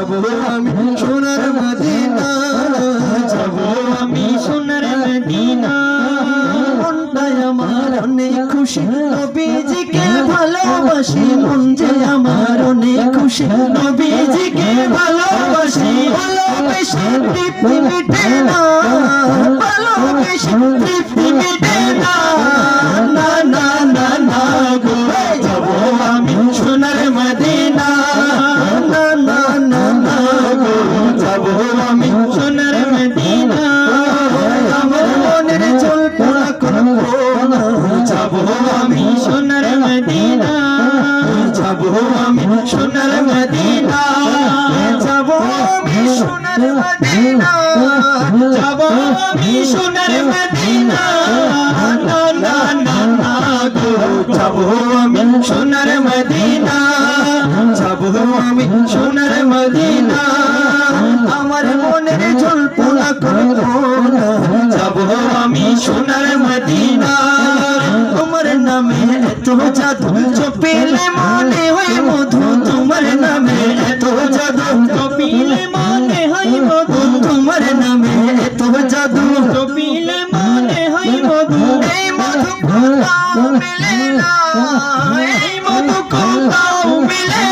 আমি সোনার মদিনা। আমি সোনার মদিনা। আমার অনেক খুশি। নবীজিকে ভালোবাসি, মন যে আমার অনেক খুশি। নবীজিকে ভালোবাসি ভালোবাসি পৃথিবীতে না। আমি সোনার মদিনা। আমার মনের চল পোড়া করব না যাব আমি সোনার মদিনা। যাব আমি সোনার মদিনা। যাব আমি সোনার মদিনা। যাব আমি সোনার মদিনা। না না না না গো। যাব আমি সোনার মদিনা। যাব আমি সোনার সোনার মদিনা। তোমার নামে এত জাদু চপিলে মনে হয় মধু। তোমার নামে এত জাদু চপিলে মনে হয় মধু। তোমার নামে এত জাদু চপিলে মনে হয় মধু। এই মধু কোথাও মিলে না। এই মধু কোথাও মিলে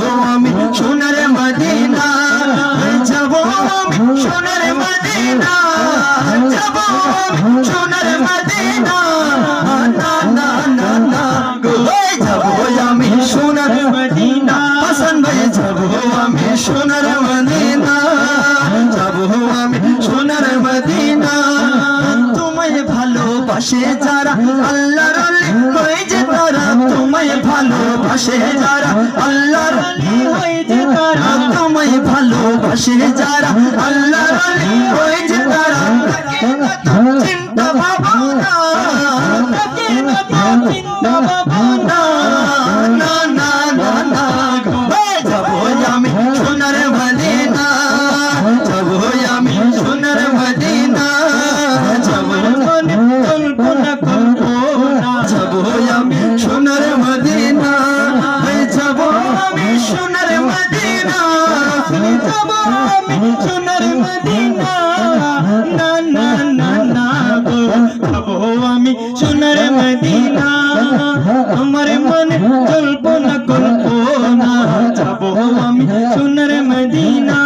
আমি সোনার মদিনা, যাব সোনার মদিনা, যাব সোনার মদিনা। না না না না যাব আমি সোনার মদিনা। ভাই, যাব আমি সোনার মদিনা। যাব আমি সোনার মদিনা। তোমায় ভালোবাসে যারা আল্লাহর হয়ে যে তারা? তোমায় ভালোবাসে যারা তারা তোমায় ভালোবাসে যারা আল্লাহ হয়েছে তারা। চিন্তা ভাবনা। চিন্তা ভাবনা সোনার মদিনা না না না না গো যাব আমি সোনার মদিনা আমার মনে মদিনা